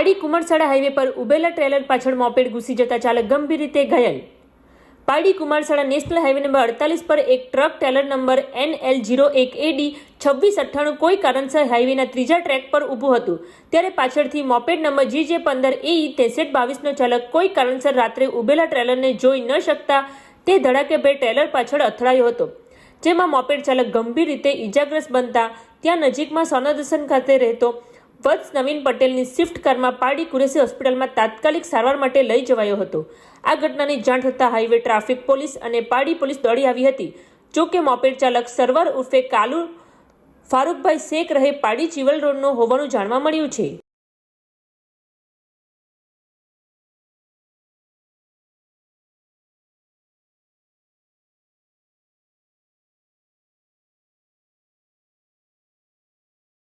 પાડી કુમારસાડા હાઈવે પર ઉભેલા ટ્રેલર પાછળ મોપેડ ઘૂસી જતા ચાલક ગંભીર રીતે ઘાયલ. પાડી કુમારસાડા નેશનલ હાઈવે નંબર અડતાલીસ પર એક truck trailer number N L zero એક એડી છવ્વીસ અઠ્ઠાણું કોઈ કારણસર હાઈવેના ત્રીજા ટ્રેક પર ઊભું હતું. ત્યારે પાછળથી મોપેડ નંબર જી જે પંદર એ ત્રેસઠ બાવીસનો ચાલક કોઈ કારણસર રાત્રે ઊભેલા ટ્રેલરને જોઈ ન શકતા તે ધડાકેભેર ટ્રેલર પાછળ અથડાયો હતો. જેમાં મોપેડ ચાલક ગંભીર રીતે ઈજાગ્રસ્ત બનતા ત્યાં નજીકમાં સોનદર્શન ખાતે રહેતો વત્સ નવીન પટેલની શિફ્ટ કારમાં પાડી કુરેશી હોસ્પિટલમાં તાત્કાલિક સારવાર માટે લઈ જવાયો હતો. આ ઘટનાની જાણ થતાં હાઈવે ટ્રાફિક પોલીસ અને પાડી પોલીસ દોડી આવી હતી. જો કે મોપેડ ચાલક સરવર ઉર્ફે કાલુ ફારૂકભાઈ શેખ રહે પાડી ચિવલ રોડનો હોવાનું જાણવા મળ્યું છે.